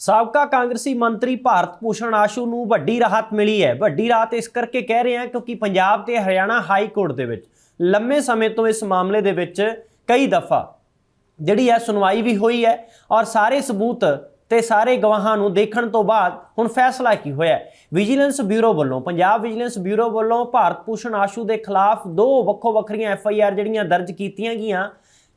ਸਾਬਕਾ ਕਾਂਗਰਸੀ ਮੰਤਰੀ ਭਾਰਤ ਭੂਸ਼ਣ ਆਸ਼ੂ ਨੂੰ ਵੱਡੀ ਰਾਹਤ ਮਿਲੀ ਹੈ। ਵੱਡੀ ਰਾਹਤ ਇਸ ਕਰਕੇ ਕਹਿ ਰਹੇ ਹਾਂ ਕਿਉਂਕਿ ਪੰਜਾਬ ਤੇ ਹਰਿਆਣਾ ਹਾਈ ਕੋਰਟ ਦੇ ਵਿੱਚ ਲੰਮੇ ਸਮੇਂ ਤੋਂ ਇਸ ਮਾਮਲੇ ਦੇ ਵਿੱਚ ਕਈ ਦਫਾ ਜਿਹੜੀ ਹੈ ਸੁਣਵਾਈ ਵੀ ਹੋਈ ਹੈ ਔਰ ਸਾਰੇ ਸਬੂਤ ਤੇ ਸਾਰੇ ਗਵਾਹਾਂ ਨੂੰ ਦੇਖਣ ਤੋਂ ਬਾਅਦ ਹੁਣ ਫੈਸਲਾ ਕੀ ਹੋਇਆ ਵਿਜੀਲੈਂਸ ਬਿਊਰੋ ਵੱਲੋਂ, ਪੰਜਾਬ ਵਿਜੀਲੈਂਸ ਬਿਊਰੋ ਵੱਲੋਂ ਭਾਰਤ ਭੂਸ਼ਣ ਆਸ਼ੂ ਦੇ ਖਿਲਾਫ ਦੋ ਵੱਖੋ ਵੱਖਰੀਆਂ ਐਫ ਆਈ ਆਰ ਜਿਹੜੀਆਂ ਦਰਜ ਕੀਤੀਆਂ ਗਈਆਂ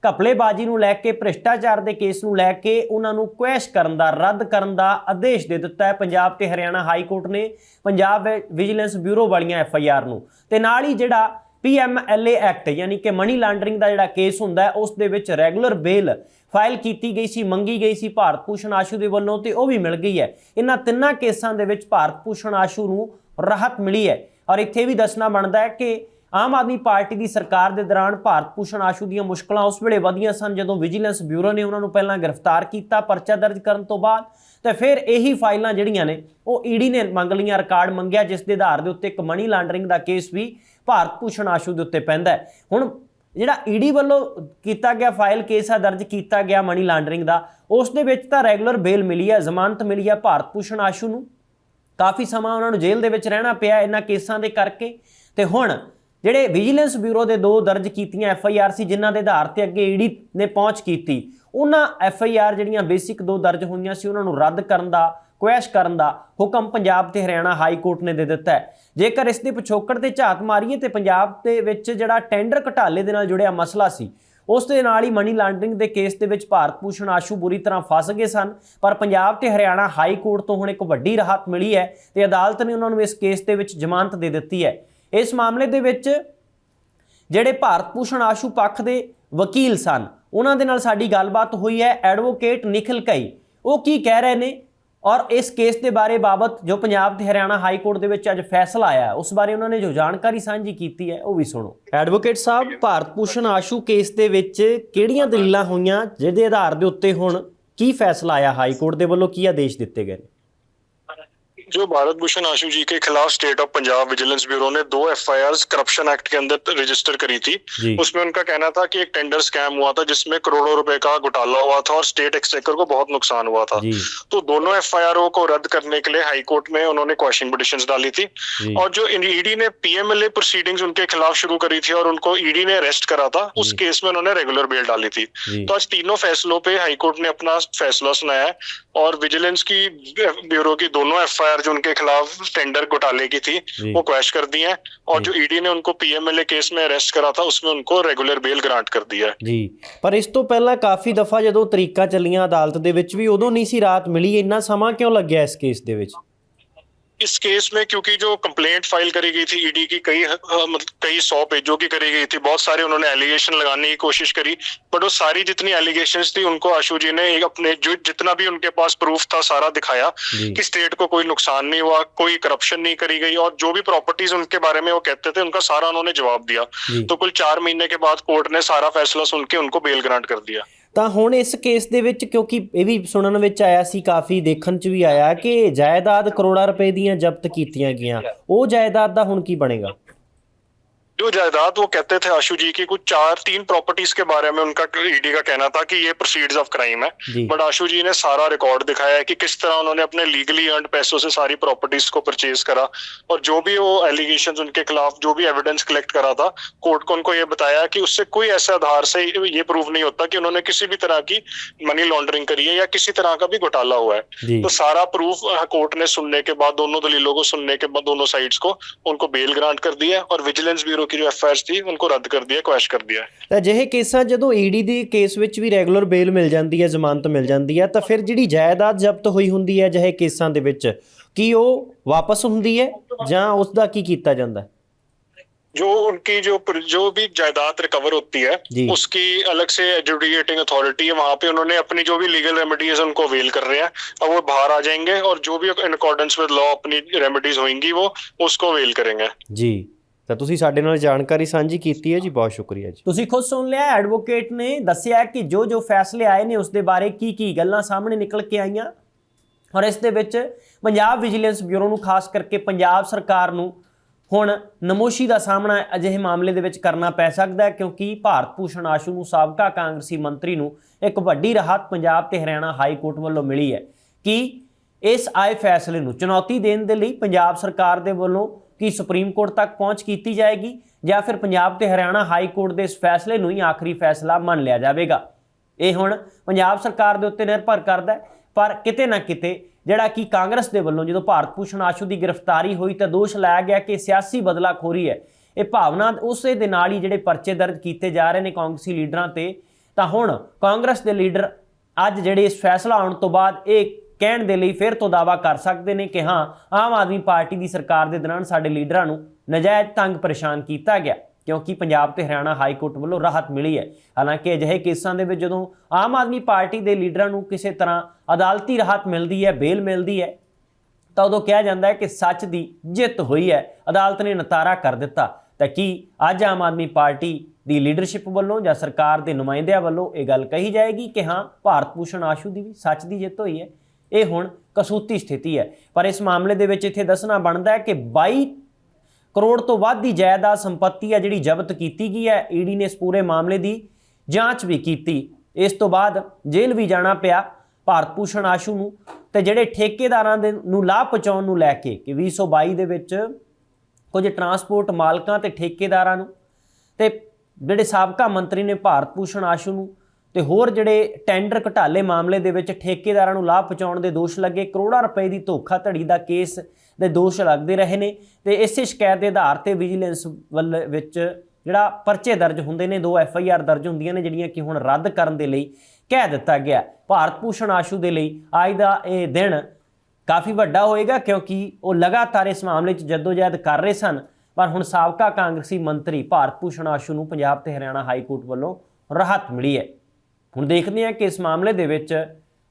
ਘਪਲੇਬਾਜ਼ੀ ਨੂੰ ਲੈ ਕੇ, ਭ੍ਰਿਸ਼ਟਾਚਾਰ ਦੇ ਕੇਸ ਨੂੰ ਲੈ ਕੇ, ਉਹਨਾਂ ਨੂੰ ਕੁਐਸ਼ ਕਰਨ ਦਾ, ਰੱਦ ਕਰਨ ਦਾ ਆਦੇਸ਼ ਦੇ ਦਿੱਤਾ ਹੈ ਪੰਜਾਬ ਤੇ ਹਰਿਆਣਾ ਹਾਈ ਕੋਰਟ ਨੇ, ਪੰਜਾਬ ਵਿ- ਵਿਜੀਲੈਂਸ ਬਿਊਰੋ ਵਾਲੀਆਂ ਐਫ ਆਈ ਆਰ ਨੂੰ। ਤੇ ਨਾਲ ਹੀ ਜਿਹੜਾ ਪੀਐਮਐਲਏ ਐਕਟ, ਯਾਨੀ ਕਿ ਮਨੀ ਲਾਂਡਰਿੰਗ ਦਾ ਜਿਹੜਾ ਕੇਸ ਹੁੰਦਾ ਹੈ, ਉਸ ਦੇ ਵਿੱਚ ਰੈਗੂਲਰ ਬੇਲ ਫਾਈਲ ਕੀਤੀ ਗਈ ਸੀ, ਮੰਗੀ ਗਈ ਸੀ ਭਾਰਤ ਭੂਸ਼ਣ ਆਸ਼ੂ ਦੇ ਵੱਲੋਂ ਤੇ ਉਹ ਵੀ ਮਿਲ ਗਈ ਹੈ। ਇਹਨਾਂ ਤਿੰਨਾਂ ਕੇਸਾਂ ਦੇ ਵਿੱਚ ਭਾਰਤ ਭੂਸ਼ਣ ਆਸ਼ੂ ਨੂੰ ਰਾਹਤ ਮਿਲੀ ਹੈ। ਔਰ ਇੱਥੇ ਵੀ ਦੱਸਣਾ ਬਣਦਾ ਹੈ ਕਿ ਆਮ ਆਦਮੀ ਪਾਰਟੀ ਦੀ ਸਰਕਾਰ ਦੇ ਦੌਰਾਨ ਭਾਰਤ ਭੂਸ਼ਣ ਆਸ਼ੂ ਦੀਆਂ ਮੁਸ਼ਕਲਾਂ ਉਸ ਵੇਲੇ ਵਧੀਆਂ ਸਨ ਜਦੋਂ ਵਿਜੀਲੈਂਸ ਬਿਊਰੋ ਨੇ ਉਹਨਾਂ ਨੂੰ ਪਹਿਲਾਂ ਗ੍ਰਿਫਤਾਰ ਕੀਤਾ, ਪਰਚਾ ਦਰਜ ਕਰਨ ਤੋਂ ਬਾਅਦ ਤੇ ਫਿਰ ਇਹੀ ਫਾਈਲਾਂ ਜਿਹੜੀਆਂ ਨੇ, ਉਹ ਈਡੀ ਨੇ ਮੰਗ ਲਈਆਂ, ਰਿਕਾਰਡ ਮੰਗਿਆ, ਜਿਸ ਦੇ ਆਧਾਰ ਦੇ ਉੱਤੇ ਇੱਕ ਮਨੀ ਲਾਂਡਰਿੰਗ ਦਾ ਕੇਸ ਵੀ ਭਾਰਤ ਭੂਸ਼ਣ ਆਸ਼ੂ ਦੇ ਉੱਤੇ ਪੈਂਦਾ ਹੈ। ਹੁਣ ਜਿਹੜਾ ਈਡੀ ਵੱਲੋਂ ਕੀਤਾ ਗਿਆ ਫਾਈਲ ਕੇਸ ਆ, ਦਰਜ ਕੀਤਾ ਗਿਆ ਮਨੀ ਲਾਂਡਰਿੰਗ ਦਾ, ਉਸ ਦੇ ਵਿੱਚ ਤਾਂ ਰੈਗੂਲਰ ਬੇਲ ਮਿਲੀ ਹੈ, ਜ਼ਮਾਨਤ ਮਿਲੀ ਹੈ ਭਾਰਤ ਭੂਸ਼ਣ ਆਸ਼ੂ ਨੂੰ। ਕਾਫੀ ਸਮਾਂ ਉਹਨਾਂ ਨੂੰ ਜੇਲ੍ਹ ਦੇ ਵਿੱਚ ਰਹਿਣਾ ਪਿਆ ਇਹਨਾਂ ਕੇਸਾਂ ਦੇ ਕਰਕੇ ਤੇ ਹੁਣ ਜਿਹੜੇ ਵਿਜੀਲੈਂਸ ਬਿਊਰੋ ਦੇ ਦੋ ਦਰਜ ਕੀਤੀਆਂ ਐਫ ਆਈ ਆਰ ਸੀ, ਜਿਨ੍ਹਾਂ ਦੇ ਆਧਾਰ ਤੇ ਅੱਗੇ ਈਡੀ ਨੇ ਪਹੁੰਚ ਕੀਤੀ, ਉਹਨਾਂ ਐਫ ਆਈ ਆਰ ਜਿਹੜੀਆਂ ਬੇਸਿਕ ਦੋ ਦਰਜ ਹੋਈਆਂ ਸੀ, ਉਹਨਾਂ ਨੂੰ ਰੱਦ ਕਰਨ ਦਾ, ਕੁਐਸ਼ ਕਰਨ ਦਾ ਹੁਕਮ ਪੰਜਾਬ ਤੇ ਹਰਿਆਣਾ ਹਾਈ ਕੋਰਟ ਨੇ ਦੇ ਦਿੱਤਾ ਹੈ। ਜੇਕਰ ਇਸ ਦੇ ਪਿਛੋਕੜ ਤੇ ਝਾਤ ਮਾਰੀਏ ਤੇ ਪੰਜਾਬ ਦੇ ਵਿੱਚ ਜਿਹੜਾ ਟੈਂਡਰ ਘਟਾਲੇ ਦੇ ਨਾਲ ਜੁੜਿਆ ਮਸਲਾ ਸੀ, ਉਸ ਦੇ ਨਾਲ ਹੀ ਮਨੀ ਲਾਂਡਰਿੰਗ ਦੇ ਕੇਸ ਦੇ ਵਿੱਚ ਭਾਰਤ ਭੂਸ਼ਣ ਆਸ਼ੂ ਬੁਰੀ ਤਰ੍ਹਾਂ ਫਸ ਗਏ ਸਨ, ਪਰ ਪੰਜਾਬ ਤੇ ਹਰਿਆਣਾ ਹਾਈ ਕੋਰਟ ਤੋਂ ਹੁਣ ਇੱਕ ਵੱਡੀ ਰਾਹਤ ਮਿਲੀ ਹੈ ਤੇ ਅਦਾਲਤ ਨੇ ਉਹਨਾਂ ਨੂੰ ਇਸ ਕੇਸ ਦੇ ਵਿੱਚ ਜ਼ਮਾਨਤ ਦੇ ਦਿੱਤੀ ਹੈ। ਇਸ ਮਾਮਲੇ ਦੇ ਵਿੱਚ ਜਿਹੜੇ ਭਾਰਤ ਭੂਸ਼ਣ ਆਸ਼ੂ ਪੱਖ ਦੇ ਵਕੀਲ ਸਨ, ਉਹਨਾਂ ਦੇ ਨਾਲ ਸਾਡੀ ਗੱਲਬਾਤ ਹੋਈ ਹੈ ਐਡਵੋਕੇਟ ਨਿਖਿਲ ਕਈ। ਉਹ ਕੀ ਕਹਿ ਰਹੇ ਨੇ ਔਰ ਇਸ ਕੇਸ ਦੇ ਬਾਰੇ ਬਾਬਤ ਜੋ ਪੰਜਾਬ ਤੇ ਹਰਿਆਣਾ ਹਾਈ ਕੋਰਟ ਦੇ ਵਿੱਚ ਅੱਜ ਫੈਸਲਾ ਆਇਆ, ਉਸ ਬਾਰੇ ਉਹਨਾਂ ਨੇ ਜੋ ਜਾਣਕਾਰੀ ਸਾਂਝੀ ਕੀਤੀ ਹੈ, ਉਹ ਵੀ ਸੁਣੋ। ਐਡਵੋਕੇਟ ਸਾਹਿਬ, ਭਾਰਤ ਭੂਸ਼ਣ ਆਸ਼ੂ ਕੇਸ ਦੇ ਵਿੱਚ ਕਿਹੜੀਆਂ ਦਲੀਲਾਂ ਹੋਈਆਂ, ਜਿਹਦੇ ਆਧਾਰ ਦੇ ਉੱਤੇ ਹੁਣ ਕੀ ਫੈਸਲਾ ਆਇਆ ਹਾਈ ਕੋਰਟ ਦੇ ਵੱਲੋਂ, ਕੀ ਆਦੇਸ਼ ਦਿੱਤੇ ਗਏ ਨੇ? جو بھارت بھوشن آشو جی کے خلاف state of Punjab vigilance bureau نے دو F I R corruption act کے اندر رجسٹر کری تھی اس میں ان کا کہنا تھا کہ ایک ٹینڈر سکیم ہوا تھا جس میں کروڑوں روپے کا گھٹالا ہوا تھا اور اسٹیٹ ایکسچیکر کو بہت نقصان ہوا تھا تو دونوں ایف آئی آر کو رد کرنے کے لیے ہائی کورٹ میں انہوں نے کوشچن پٹیشن ڈالی تھی اور جو ای ڈی نے P M L A proceedings ان کے خلاف شروع کری تھی اور ان کو ای ڈی نے اریسٹ کرا تھا اس کیس میں انہوں نے ریگولر بیل ڈالی تھی تو آج تینوں فیصلوں پہ ہائی کورٹ نے اپنا فیصلہ سنایا ہے اور ویجیلنس کی بیورو کی دونوں ایف آئی آر एफआईआर जो उनके खिलाफ टेंडर घोटाले की थी जी वो क्वैश कर दी है और जी। जो ईडी ने उनको पीएमएलए केस में अरेस्ट करा था उसमें उनको रेगुलर बेल ग्रांट कर दिया है ਜੀ ਪਰ ਇਸ ਤੋਂ ਪਹਿਲਾਂ ਕਾਫੀ ਦਫਾ ਜਦੋਂ ਤਰੀਕਾ ਚੱਲੀਆਂ ਅਦਾਲਤ ਦੇ ਵਿੱਚ ਵੀ ਉਦੋਂ ਨਹੀਂ ਸੀ ਰਾਤ ਮਿਲੀ ਇੰਨਾ ਸਮਾਂ ਕਿਉਂ ਲੱਗਿਆ ਇਸ ਕੇਸ ਦੇ ਵਿੱਚ اس کیس میں کیونکہ جو کمپلینٹ فائل کری گئی تھی ای ڈی کی کئی مطلب کئی سو پیجوں کی کری گئی تھی۔ بہت سارے انہوں نے ایلیگیشن لگانے کی کوشش کری بٹ وہ ساری جتنی ایلیگیشن تھی ان کو آشو جی نے اپنے جو جتنا بھی ان کے پاس پروف تھا سارا دکھایا جی۔ کہ اسٹیٹ کو کوئی نقصان نہیں ہوا کوئی کرپشن نہیں کری گئی۔ اور جو بھی پراپرٹیز ان کے بارے میں وہ کہتے تھے ان کا سارا انہوں نے جواب دیا۔ جی۔ تو کل چار مہینے کے بعد کورٹ نے سارا فیصلہ سن کے ان کو بیل گرانٹ کر دیا۔ ਤਾਂ ਹੁਣ ਇਸ ਕੇਸ ਦੇ ਵਿੱਚ, ਕਿਉਂਕਿ ਇਹ ਵੀ ਸੁਣਨ ਵਿੱਚ ਆਇਆ ਸੀ, ਕਾਫੀ ਦੇਖਣ 'ਚ ਵੀ ਆਇਆ ਕਿ ਜਾਇਦਾਦ ਕਰੋੜਾਂ ਰੁਪਏ ਦੀਆਂ ਜ਼ਬਤ ਕੀਤੀਆਂ ਗਈਆਂ। ਉਹ ਜਾਇਦਾਦ ਦਾ ਹੁਣ ਕੀ ਬਣੇਗਾ? جو جائیداد وہ کہتے تھے آشو جی کی کچھ چار تین پراپرٹیز کے بارے میں ان کا ای ڈی کا کہنا تھا کہ یہ پروسیڈز آف کرائم ہے بٹ آشو جی نے سارا ریکارڈ دکھایا ہے کہ کس طرح انہوں نے اپنے لیگلی ارنڈ پیسوں سے ساری پراپرٹیز کو پرچیز کرا۔ اور جو بھی وہ ایلیگیشنز ان کے خلاف جو بھی ایویڈنس کلیکٹ کرا تھا کورٹ کو ان کو یہ بتایا کہ اس سے کوئی ایسے آدھار سے یہ پروف نہیں ہوتا کہ انہوں نے کسی بھی طرح کی منی لانڈرنگ کری ہے یا کسی طرح کا بھی گھوٹالا ہوا ہے۔ جی۔ تو سارا پروف کورٹ نے سننے کے بعد دونوں دلیلوں کو سننے کے بعد دونوں سائڈس کو ان کو بیل گرانٹ کر دیا اور وجیلنس بیورو की जो एफ थी उनको रद्द कर दिया क्वैश कर दिया ਤਾਂ ਅਜਿਹੇ ਕੇਸਾਂ ਜਦੋਂ ਈਡੀ ਦੇ ਕੇਸ ਵਿੱਚ ਵੀ ਰੈਗੂਲਰ ਬੇਲ ਮਿਲ ਜਾਂਦੀ ਹੈ ਜ਼ਮਾਨਤ ਮਿਲ ਜਾਂਦੀ ਹੈ ਤਾਂ ਫਿਰ ਜਿਹੜੀ ਜਾਇਦਾਦ ਜ਼ਬਤ ਹੋਈ ਹੁੰਦੀ ਹੈ ਅਜਿਹੇ ਕੇਸਾਂ ਦੇ ਵਿੱਚ ਕੀ ਉਹ ਵਾਪਸ ਹੁੰਦੀ ਹੈ ਜਾਂ ਉਸ ਦਾ ਕੀ ਕੀਤਾ ਜਾਂਦਾ ਹੈ जो उनकी जो जो भी जायदाद रिकवर होती है जी। उसकी अलग से एजुडिकेटिंग अथॉरिटी है वहां पे उन्होंने अपनी जो भी लीगल रेमेडीज उनको अवेल कर रहे हैं अब वो बाहर आ जाएंगे और जो भी इन अकॉर्डेंस विद लॉ अपनी रेमेडीज होंगी वो उसको अवेल करेंगे ਜੀ ਤਾਂ ਤੁਸੀਂ ਸਾਡੇ ਨਾਲ ਜਾਣਕਾਰੀ ਸਾਂਝੀ ਕੀਤੀ ਹੈ ਜੀ, ਬਹੁਤ ਸ਼ੁਕਰੀਆ ਜੀ। ਤੁਸੀਂ ਖੁਦ ਸੁਣ ਲਿਆ ਐਡਵੋਕੇਟ ਨੇ ਦੱਸਿਆ ਕਿ ਜੋ ਜੋ ਫੈਸਲੇ ਆਏ ਨੇ, ਉਸ ਦੇ ਬਾਰੇ ਕੀ ਕੀ ਗੱਲਾਂ ਸਾਹਮਣੇ ਨਿਕਲ ਕੇ ਆਈਆਂ। ਔਰ ਇਸ ਦੇ ਵਿੱਚ ਪੰਜਾਬ ਵਿਜੀਲੈਂਸ ਬਿਊਰੋ ਨੂੰ ਖਾਸ ਕਰਕੇ ਪੰਜਾਬ ਸਰਕਾਰ ਨੂੰ ਹੁਣ ਨਮੋਸ਼ੀ ਦਾ ਸਾਹਮਣਾ ਅਜਿਹੇ ਮਾਮਲੇ ਦੇ ਵਿੱਚ ਕਰਨਾ ਪੈ ਸਕਦਾ ਹੈ, ਕਿਉਂਕਿ ਭਾਰਤ ਭੂਸ਼ਣ ਆਸ਼ੂ ਨੂੰ ਸਾਬਕਾ ਕਾਂਗਰਸੀ ਮੰਤਰੀ ਨੂੰ ਇੱਕ ਵੱਡੀ ਰਾਹਤ ਪੰਜਾਬ ਤੇ ਹਰਿਆਣਾ ਹਾਈ ਕੋਰਟ ਵੱਲੋਂ ਮਿਲੀ ਹੈ ਕਿ ਇਸ ਆਏ ਫੈਸਲੇ ਨੂੰ ਚੁਣੌਤੀ ਦੇਣ ਦੇ ਲਈ ਪੰਜਾਬ ਸਰਕਾਰ ਦੇ ਵੱਲੋਂ ਕਿ ਸੁਪਰੀਮ ਕੋਰਟ ਤੱਕ ਪਹੁੰਚ ਕੀਤੀ ਜਾਏਗੀ ਜਾਂ ਫਿਰ ਪੰਜਾਬ ਤੇ ਹਰਿਆਣਾ ਹਾਈ ਕੋਰਟ ਦੇ ਇਸ ਫੈਸਲੇ ਨੂੰ ਹੀ ਆਖਰੀ ਫੈਸਲਾ ਮੰਨ ਲਿਆ ਜਾਵੇਗਾ? ਇਹ ਹੁਣ ਪੰਜਾਬ ਸਰਕਾਰ ਦੇ ਉੱਤੇ ਨਿਰਭਰ ਕਰਦਾ ਹੈ, ਪਰ ਕਿਤੇ ਨਾ ਕਿਤੇ ਜਿਹੜਾ ਕਿ ਕਾਂਗਰਸ ਦੇ ਵੱਲੋਂ ਜਦੋਂ ਭਾਰਤ ਭੂਸ਼ਣ ਆਸ਼ੂ ਦੀ ਗ੍ਰਿਫਤਾਰੀ ਹੋਈ ਤਾਂ ਦੋਸ਼ ਲਾਇਆ ਗਿਆ ਕਿ ਸਿਆਸੀ ਬਦਲਾਖੋਰੀ ਹੈ। ਇਹ ਭਾਵਨਾ ਉਸੇ ਦੇ ਨਾਲ ਹੀ ਜਿਹੜੇ ਪਰਚੇ ਦਰਜ ਕੀਤੇ ਜਾ ਰਹੇ ਨੇ ਕਾਂਗਰਸੀ ਲੀਡਰਾਂ ਤੇ, ਤਾਂ ਹੁਣ ਕਾਂਗਰਸ ਦੇ ਲੀਡਰ ਅੱਜ ਜਿਹੜੇ ਇਸ ਫੈਸਲਾ ਆਉਣ ਤੋਂ ਬਾਅਦ ਇਹ ਕਹਿਣ ਦੇ ਲਈ ਫਿਰ ਤੋਂ ਦਾਵਾ ਕਰ ਸਕਦੇ ਨੇ ਕਿ ਹਾਂ, ਆਮ ਆਦਮੀ ਪਾਰਟੀ ਦੀ ਸਰਕਾਰ ਦੇ ਦੌਰਾਨ ਸਾਡੇ ਲੀਡਰਾਂ ਨੂੰ ਨਜਾਇਜ਼ ਤੰਗ ਪਰੇਸ਼ਾਨ ਕੀਤਾ ਗਿਆ, ਕਿਉਂਕਿ ਪੰਜਾਬ ਤੇ ਹਰਿਆਣਾ ਹਾਈ ਕੋਰਟ ਵੱਲੋਂ ਰਾਹਤ ਮਿਲੀ ਹੈ। ਹਾਲਾਂਕਿ ਅਜਿਹੇ ਕੇਸਾਂ ਦੇ ਵਿੱਚ ਜਦੋਂ ਆਮ ਆਦਮੀ ਪਾਰਟੀ ਦੇ ਲੀਡਰਾਂ ਨੂੰ ਕਿਸੇ ਤਰ੍ਹਾਂ ਅਦਾਲਤੀ ਰਾਹਤ ਮਿਲਦੀ ਹੈ, ਬੇਲ ਮਿਲਦੀ ਹੈ, ਤਾਂ ਉਦੋਂ ਕਿਹਾ ਜਾਂਦਾ ਹੈ ਕਿ ਸੱਚ ਦੀ ਜਿੱਤ ਹੋਈ ਹੈ, ਅਦਾਲਤ ਨੇ ਨਤਾਰਾ ਕਰ ਦਿੱਤਾ। ਤਾਂ ਕੀ ਅੱਜ ਆਮ ਆਦਮੀ ਪਾਰਟੀ ਦੀ ਲੀਡਰਸ਼ਿਪ ਵੱਲੋਂ ਜਾਂ ਸਰਕਾਰ ਦੇ ਨੁਮਾਇੰਦਿਆਂ ਵੱਲੋਂ ਇਹ ਗੱਲ ਕਹੀ ਜਾਏਗੀ ਕਿ ਹਾਂ, ਭਾਰਤ ਭੂਸ਼ਣ ਆਸ਼ੂ ਦੀ ਵੀ ਸੱਚ ਦੀ ਜਿੱਤ ਹੋਈ ਹੈ? ਇਹ ਹੁਣ ਕਸੂਤੀ ਸਥਿਤੀ ਹੈ। ਪਰ ਇਸ ਮਾਮਲੇ ਦੇ ਵਿੱਚ ਇੱਥੇ ਦੱਸਣਾ ਬਣਦਾ ਹੈ ਕਿ 22 ਕਰੋੜ ਤੋਂ ਵੱਧ ਦੀ ਜਾਇਦਾਦ ਸੰਪਤੀ ਹੈ ਜਿਹੜੀ ਜ਼ਬਤ ਕੀਤੀ ਗਈ ਹੈ। ਈਡੀ ਨੇ ਇਸ ਪੂਰੇ ਮਾਮਲੇ ਦੀ ਜਾਂਚ ਵੀ ਕੀਤੀ। ਇਸ ਤੋਂ ਬਾਅਦ ਜੇਲ੍ਹ ਵੀ ਜਾਣਾ ਪਿਆ ਭਾਰਤ ਭੂਸ਼ਣ ਆਸ਼ੂ ਨੂੰ ਤੇ ਜਿਹੜੇ ਠੇਕੇਦਾਰਾਂ ਦੇ ਨੂੰ ਲਾਭ ਪਹੁੰਚਾਉਣ ਨੂੰ ਲੈ ਕੇ ਕਿ 2022 ਦੇ ਵਿੱਚ ਕੁਝ ਟਰਾਂਸਪੋਰਟ ਮਾਲਕਾਂ ਤੇ ਠੇਕੇਦਾਰਾਂ ਨੂੰ ਤੇ ਜਿਹੜੇ ਸਾਬਕਾ ਮੰਤਰੀ ਨੇ ਭਾਰਤ ਭੂਸ਼ਣ ਆਸ਼ੂ ਨੂੰ ਤੇ ਹੋਰ ਜਿਹੜੇ ਟੈਂਡਰ ਘਟਾਲੇ ਮਾਮਲੇ ਦੇ ਵਿੱਚ ਠੇਕੇਦਾਰਾਂ ਨੂੰ ਲਾਭ ਪਹੁੰਚਾਉਣ ਦੇ ਦੋਸ਼ ਲੱਗੇ, ਕਰੋੜਾਂ ਰੁਪਏ ਦੀ ਧੋਖਾਧੜੀ ਦਾ ਕੇਸ ਦੇ ਦੋਸ਼ ਲੱਗਦੇ ਰਹੇ ਨੇ ਤੇ ਇਸੇ ਸ਼ਿਕਾਇਤ ਦੇ ਆਧਾਰ ਤੇ ਵਿਜੀਲੈਂਸ ਵੱਲ ਵਿੱਚ ਜਿਹੜਾ ਪਰਚੇ ਦਰਜ ਹੁੰਦੇ ਨੇ, ਦੋ ਐਫ ਆਈ ਆਰ ਦਰਜ ਹੁੰਦੀਆਂ ਨੇ, ਜਿਹੜੀਆਂ ਕਿ ਹੁਣ ਰੱਦ ਕਰਨ ਦੇ ਲਈ ਕਹਿ ਦਿੱਤਾ ਗਿਆ। ਭਾਰਤ ਭੂਸ਼ਣ ਆਸ਼ੂ ਦੇ ਲਈ ਅੱਜ ਦਾ ਇਹ ਦਿਨ ਕਾਫੀ ਵੱਡਾ ਹੋਏਗਾ ਕਿਉਂਕਿ ਉਹ ਲਗਾਤਾਰ ਇਸ ਮਾਮਲੇ 'ਚ ਜਦੋਜਹਿਦ ਕਰ ਰਹੇ ਸਨ। ਪਰ ਹੁਣ ਸਾਬਕਾ ਕਾਂਗਰਸੀ ਮੰਤਰੀ ਭਾਰਤ ਭੂਸ਼ਣ ਆਸ਼ੂ ਨੂੰ ਪੰਜਾਬ ਤੇ ਹਰਿਆਣਾ ਹਾਈ ਕੋਰਟ ਵੱਲੋਂ ਰਾਹਤ ਮਿਲੀ ਹੈ। ਹੁਣ ਦੇਖਦੇ ਹਾਂ ਕਿ ਇਸ ਮਾਮਲੇ ਦੇ ਵਿੱਚ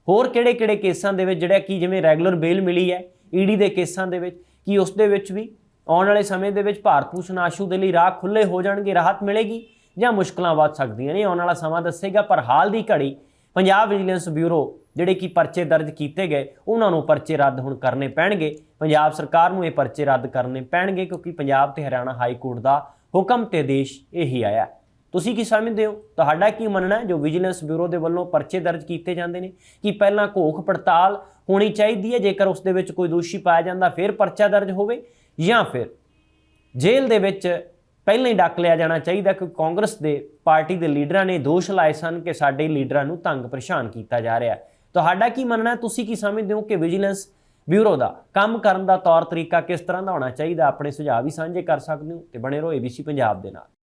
ਹੋਰ ਕਿਹੜੇ-ਕਿਹੜੇ ਕੇਸਾਂ ਦੇ ਵਿੱਚ ਜਿਹੜਾ ਕਿ ਜਿਵੇਂ ਰੈਗੂਲਰ ਬੇਲ ਮਿਲੀ ਹੈ, ਈਡੀ ਦੇ ਕੇਸਾਂ ਦੇ ਵਿੱਚ, ਕਿ ਉਸ ਦੇ ਵਿੱਚ ਵੀ ਆਉਣ ਵਾਲੇ ਸਮੇਂ ਦੇ ਵਿੱਚ ਭਾਰਤ ਭੂਸ਼ਣ ਆਸ਼ੂ ਦੇ ਲਈ ਰਾਹ ਖੁੱਲੇ ਹੋ ਜਾਣਗੇ, ਰਾਹਤ ਮਿਲੇਗੀ ਜਾਂ ਮੁਸ਼ਕਲਾਂ ਵੱਧ ਸਕਦੀਆਂ ਨੇ ਆਉਣ ਵਾਲਾ ਸਮਾਂ ਦੱਸੇਗਾ, ਪਰ ਹਾਲ ਦੀ ਘੜੀ ਪੰਜਾਬ ਵਿਜੀਲੈਂਸ ਬਿਊਰੋ ਜਿਹੜੇ ਕਿ ਪਰਚੇ ਦਰਜ ਕੀਤੇ ਗਏ, ਉਹਨਾਂ ਨੂੰ ਪਰਚੇ ਰੱਦ ਹੁਣ ਕਰਨੇ ਪੈਣਗੇ। ਪੰਜਾਬ ਸਰਕਾਰ ਨੂੰ ਇਹ ਪਰਚੇ ਰੱਦ ਕਰਨੇ ਪੈਣਗੇ ਕਿਉਂਕਿ ਪੰਜਾਬ ਤੇ ਹਰਿਆਣਾ ਹਾਈ ਕੋਰਟ ਦਾ ਹੁਕਮ ਤੇ ਆਦੇਸ਼ ਇਹੀ ਆਇਆ। ਤੁਸੀਂ ਕੀ ਸਮਝਦੇ ਹੋ? ਤੁਹਾਡਾ ਕੀ ਮੰਨਣਾ ਜੋ ਵਿਜੀਲੈਂਸ ਬਿਊਰੋ ਦੇ ਵੱਲੋਂ ਪਰਚੇ ਦਰਜ ਕੀਤੇ ਜਾਂਦੇ ਨੇ, ਕਿ ਪਹਿਲਾਂ ਘੋਖ ਪੜਤਾਲ ਹੋਣੀ ਚਾਹੀਦੀ ਹੈ, ਜੇਕਰ ਉਸ ਦੇ ਵਿੱਚ ਕੋਈ ਦੋਸ਼ੀ ਪਾਇਆ ਜਾਂਦਾ, ਫਿਰ ਪਰਚਾ ਦਰਜ ਹੋਵੇ ਜਾਂ ਫਿਰ ਜੇਲ੍ਹ ਦੇ ਵਿੱਚ ਪਹਿਲਾਂ ਹੀ ਡੱਕ ਲਿਆ ਜਾਣਾ ਚਾਹੀਦਾ ਕਿ ਕਾਂਗਰਸ ਦੇ ਪਾਰਟੀ ਦੇ ਲੀਡਰਾਂ ਨੇ ਦੋਸ਼ ਲਾਏ ਸਨ ਕਿ ਸਾਡੇ ਲੀਡਰਾਂ ਨੂੰ ਤੰਗ ਪਰੇਸ਼ਾਨ ਕੀਤਾ ਜਾ ਰਿਹਾ ਹੈ। ਤੁਹਾਡਾ ਕੀ ਮੰਨਣਾ ਤੁਸੀਂ ਕੀ ਸਮਝਦੇ ਹੋ ਕਿ ਵਿਜੀਲੈਂਸ ਬਿਊਰੋ ਦਾ ਕੰਮ ਕਰਨ ਦਾ ਤੌਰ ਤਰੀਕਾ ਕਿਸ ਤਰ੍ਹਾਂ ਦਾ ਹੋਣਾ ਚਾਹੀਦਾ? ਆਪਣੇ ਸੁਝਾਅ ਵੀ ਸਾਂਝੇ ਕਰ ਸਕਦੇ ਹੋ ਤੇ ਬਣੇ ਰਹੋ ABC ਪੰਜਾਬ ਦੇ ਨਾਲ।